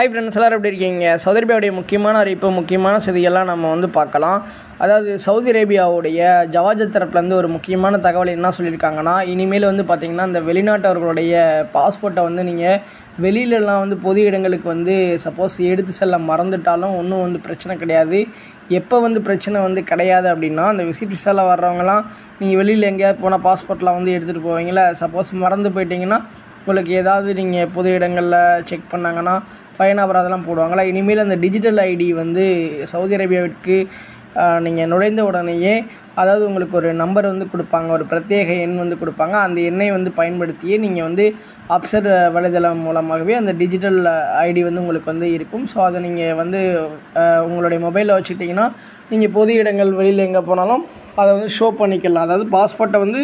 Hi friends எல்லோரும் எப்படி இருக்கீங்க? சவுதி அரேபியாவுடைய முக்கியமான அறிவிப்பு முக்கியமான செய்தியெல்லாம் நம்ம வந்து பார்க்கலாம். அதாவது சவுதி அரேபியாவுடைய ஜவாஜத் தரப்புலேருந்து ஒரு முக்கியமான தகவல் என்ன சொல்லியிருக்காங்கன்னா இனிமேல் வந்து பார்த்திங்கன்னா இந்த வெளிநாட்டவர்களுடைய பாஸ்போர்ட்டை வந்து நீங்கள் வெளியிலலாம் வந்து பொது இடங்களுக்கு வந்து சப்போஸ் எடுத்து செல்ல மறந்துட்டாலும் ஒன்றும் வந்து பிரச்சனை கிடையாது. எப்போ வந்து பிரச்சனை வந்து கிடையாது அப்படின்னா அந்த விசிட் விசாவில் வர்றவங்கலாம் நீங்கள் வெளியில் எங்கேயாவது போனால் பாஸ்போர்ட்லாம் வந்து எடுத்துகிட்டு போவீங்களா சப்போஸ் மறந்து போயிட்டீங்கன்னா உங்களுக்கு ஏதாவது நீங்கள் பொது இடங்களில் செக் பண்ணாங்கன்னா ஃபைன் அபராதெல்லாம் போடுவாங்களா இனிமேல் அந்த டிஜிட்டல் ஐடி வந்து சவுதி அரேபியாவிற்கு நீங்கள் நுழைந்த உடனேயே அதாவது உங்களுக்கு ஒரு நம்பர் வந்து கொடுப்பாங்க ஒரு பிரத்யேக எண் வந்து கொடுப்பாங்க. அந்த எண்ணை வந்து பயன்படுத்தியே நீங்கள் வந்து அப்சர் வலைதளம் மூலமாகவே அந்த டிஜிட்டல் ஐடி வந்து உங்களுக்கு வந்து இருக்கும். ஸோ அதை நீங்கள் வந்து உங்களுடைய மொபைலில் வச்சுக்கிட்டிங்கன்னா நீங்கள் பொது இடங்கள் வெளியில் எங்கே போனாலும் அதை வந்து ஷோ பண்ணிக்கலாம். அதாவது பாஸ்போர்ட்டை வந்து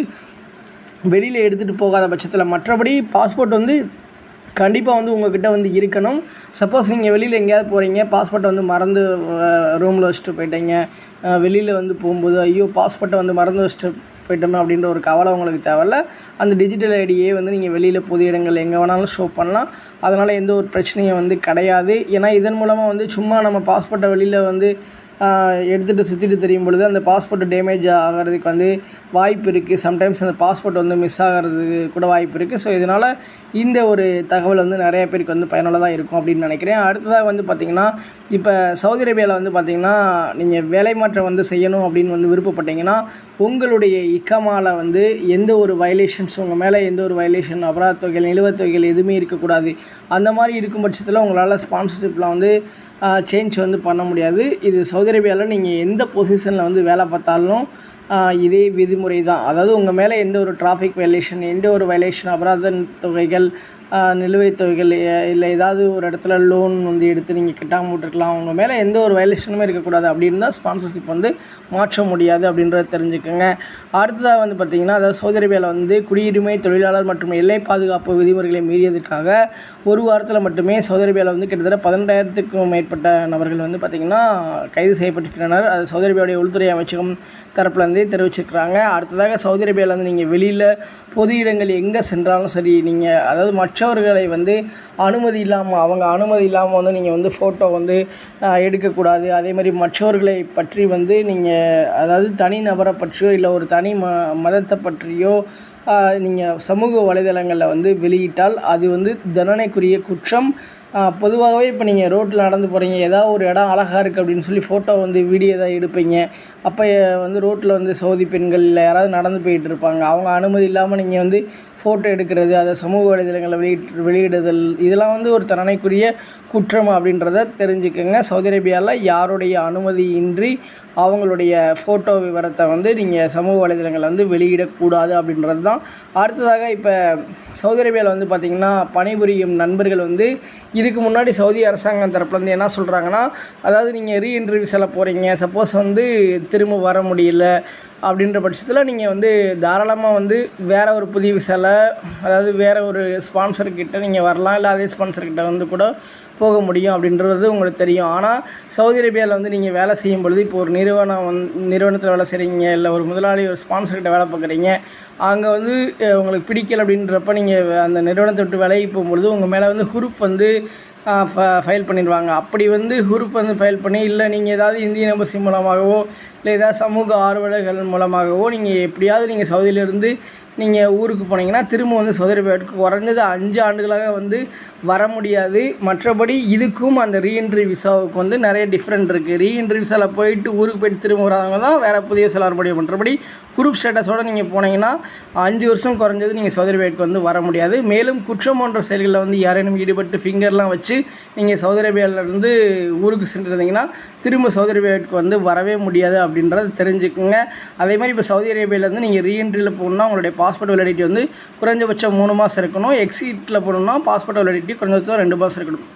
வெளியில் எடுத்துகிட்டு போகாத பட்சத்தில் மற்றபடி பாஸ்போர்ட் வந்து கண்டிப்பாக வந்து உங்கள்கிட்ட வந்து இருக்கணும். சப்போஸ் நீங்கள் வெளியில் எங்கேயாவது போகிறீங்க பாஸ்போர்ட்டை வந்து மறந்து ரூமில் வச்சுட்டு போயிட்டீங்க. வெளியில் வந்து போகும்போது ஐயோ பாஸ்போர்ட்டை வந்து மறந்து வச்சுட்டு போயிட்டோமே அப்படின்ற ஒரு கவலை உங்களுக்கு தேவையில்ல. அந்த டிஜிட்டல் ஐடியே வந்து நீங்கள் வெளியில் பொது இடங்கள் எங்கே வேணாலும் ஷோ பண்ணலாம். அதனால் எந்த ஒரு பிரச்சனையும் வந்து கிடையாது. ஏன்னா இதன் மூலமாக வந்து சும்மா நம்ம பாஸ்போர்ட்டை வெளியில் வந்து எடுத்துகிட்டு சுற்றிட்டு தெரியும் பொழுது அந்த பாஸ்போர்ட் டேமேஜ் ஆகிறதுக்கு வந்து வாய்ப்பு இருக்குது சம்டைம்ஸ் அந்த பாஸ்போர்ட் வந்து மிஸ் ஆகிறதுக்கு கூட வாய்ப்பு இருக்குது ஸோ இதனால் இந்த ஒரு தகவல் வந்து நிறைய பேருக்கு வந்து பயனுள்ளதாக இருக்கும் அப்படின்னு நினைக்கிறேன். அடுத்ததாக வந்து பார்த்திங்கன்னா இப்போ சவுதி அரேபியாவில் வந்து பார்த்திங்கன்னா நீங்கள் வேலை மாற்றம் வந்து செய்யணும் அப்படின்னு வந்து விருப்பப்பட்டீங்கன்னா உங்களுடைய இக்கமாவில் வந்து எந்த ஒரு வயலேஷன்ஸ் உங்கள் மேலே எந்த ஒரு வயலேஷன் அபராத தொகைகள் நிலுவத் தொகைகள் எதுவுமே இருக்கக்கூடாது. அந்த மாதிரி இருக்கும் பட்சத்தில் உங்களால் ஸ்பான்சர்ஷிப்பில் வந்து சேஞ்ச் வந்து பண்ண முடியாது. இது சவுதி அரேபியாவில் நீங்கள் எந்த பொசிஷனில் வந்து வேலை பார்த்தாலும் இதே விதிமுறை தான். அதாவது உங்கள் மேலே எந்த ஒரு டிராஃபிக் வயலேஷன் எந்த ஒரு வயலேஷன் அபராதன் தொகைகள் நிலுவைத் தொகைகள் இல்லை ஏதாவது ஒரு இடத்துல லோன் வந்து எடுத்து நீங்கள் கட்டாமல் விட்டுருக்கலாம். உங்கள் மேலே எந்த ஒரு வயலேஷனுமே இருக்கக்கூடாது. அப்படின்னு தான் ஸ்பான்சர்ஷிப் வந்து மாற்ற முடியாது அப்படின்றத தெரிஞ்சுக்கோங்க. அடுத்ததாக வந்து பார்த்திங்கன்னா அதாவது சவுதி அரேபியாவில் வந்து குடியுரிமை தொழிலாளர் மற்றும் எல்லை பாதுகாப்பு விதிமுறைகளை மீறியதற்காக ஒரு வாரத்தில் மட்டுமே சவுதி அரேபியாவில் வந்து கிட்டத்தட்ட பதினெண்டாயிரத்துக்கும் மேற்பட்ட நபர்கள் வந்து பார்த்திங்கன்னா கைது செய்யப்பட்டிருக்கின்றனர். அது சவுதி அரேபியாவுடைய உள்துறை அமைச்சகம் தரப்புலேருந்தே தெரிவிச்சிருக்கிறாங்க. அடுத்ததாக சவுதி அரேபியாவில் வந்து நீங்கள் வெளியில் பொது இடங்கள் எங்கே சென்றாலும் சரி நீங்கள் அதாவது மற்றவர்களை வந்து அனுமதி இல்லாமல் அவங்க அனுமதி இல்லாமல் வந்து நீங்கள் வந்து ஃபோட்டோ வந்து எடுக்கக்கூடாது. அதே மாதிரி மற்றவர்களை பற்றி வந்து நீங்கள் அதாவது தனி நபரை பற்றியோ இல்லை ஒரு தனி ம மதத்தை பற்றியோ நீங்கள் சமூக வலைதளங்களில் வந்து வெளியிட்டால் அது வந்து தண்டனைக்குரிய குற்றம். பொதுவாகவே இப்போ நீங்கள் ரோட்டில் நடந்து போகிறீங்க ஏதாவது ஒரு இடம் அழகாக இருக்குது அப்படின்னு சொல்லி ஃபோட்டோ வந்து வீடியோ தான் எடுப்பீங்க. அப்போ வந்து ரோட்டில் வந்து சவுதி பெண்கள் இல்லை யாராவது நடந்து போயிட்டு இருப்பாங்க. அவங்க அனுமதி இல்லாமல் நீங்கள் வந்து ஃபோட்டோ எடுக்கிறது அதை சமூக வலைதளங்களில் வெளியிட்டு வெளியிடுதல் இதெல்லாம் வந்து ஒரு தண்டனைக்குரிய குற்றம் அப்படின்றத தெரிஞ்சுக்கோங்க. சவுதி அரேபியாவில் யாருடைய அனுமதியின்றி அவங்களுடைய ஃபோட்டோ விவரத்தை வந்து நீங்கள் சமூக வலைதளங்களில் வந்து வெளியிடக்கூடாது அப்படின்றது தான் அடுத்ததாக இப்போ சவுதி அரேபியாவில் வந்து பார்த்திங்கன்னா பணிபுரியும் நண்பர்கள் வந்து இதுக்கு முன்னாடி சவுதி அரசாங்கம் தரப்புலேருந்து என்ன சொல்கிறாங்கன்னா அதாவது நீங்கள் ரீஎன்ட்ரி செல்ல போகிறீங்க சப்போஸ் வந்து திரும்ப வர முடியல அப்படின்ற பட்சத்தில் நீங்கள் வந்து தாராளமாக வந்து வேறு ஒரு புதிய விசாவில் அதாவது வேறு ஒரு ஸ்பான்சர்கிட்ட நீங்கள் வரலாம் இல்லை அதே ஸ்பான்சர்கிட்ட வந்து கூட போக முடியும் அப்படின்றது உங்களுக்கு தெரியும். ஆனால் சவுதி அரேபியாவில் வந்து நீங்கள் வேலை செய்யும் பொழுது இப்போ ஒரு நிறுவனம் வந் நிறுவனத்தில் வேலை செய்கிறீங்க இல்லை ஒரு முதலாளி ஒரு ஸ்பான்சர்கிட்ட வேலை பார்க்குறீங்க அங்கே வந்து உங்களுக்கு பிடிக்கல அப்படின்றப்ப நீங்கள் அந்த நிறுவனத்தை விட்டு விலகி போகும்பொழுது உங்கள் மேலே வந்து குரூப் வந்து ஃபைல் பண்ணிடுவாங்க. அப்படி வந்து குரூப் வந்து ஃபைல் பண்ணி இல்லை நீங்கள் ஏதாவது இந்திய எம்பசி மூலமாகவோ இல்லை ஏதாவது சமூக ஆர்வலர்கள் மூலமாகவோ நீங்கள் எப்படியாவது நீங்கள் சவுதியிலேருந்து நீங்கள் ஊருக்கு போனீங்கன்னா திரும்ப வந்து சவுதி அரேபியாவுக்கு குறைஞ்சது அஞ்சு ஆண்டுகளாக வந்து வர முடியாது. மற்றபடி இதுக்கும் அந்த ரீஎன்ட்ரி விசாவுக்கு வந்து நிறைய டிஃப்ரெண்ட் இருக்குது ரீஎன்ட்ரி விசாவில் போயிட்டு ஊருக்கு போயிட்டு திரும்ப வராதவங்க தான் வேறு புதிய விசா முடியும். மற்றபடி குரூப் ஸ்டேட்டஸோடு நீங்கள் போனீங்கன்னா அஞ்சு வருஷம் குறைஞ்சது நீங்கள் சவுதி அரேபியாவுக்கு வந்து வர முடியாது. மேலும் குற்றம் போன்ற செயல்களில் வந்து யாரேனும் ஈடுபட்டு ஃபிங்கர்லாம் வச்சு நீங்கள் சவுதி அரேபியாவிலேருந்து ஊருக்கு சென்றிருந்தீங்கன்னா திரும்ப சவுதி அரேபியாவுக்கு வந்து வரவே முடியாது அப்படின்றத தெரிஞ்சுக்குங்க. அதே மாதிரி இப்போ சவுதி அரேபியாவிலேருந்து நீங்கள் ரீஎன்ட்ரியில் போகணுன்னா உங்களுடைய பாஸ்போர்ட் வேலிடிட்டி வந்து குறைஞ்சபட்சம் மூணு மாதம் இருக்கணும். எக்ஸிட்டில் போகணுன்னா பாஸ்போர்ட் வேலிடிட்டி குறைஞ்சபட்சம் ரெண்டு மாதம் இருக்கணும்.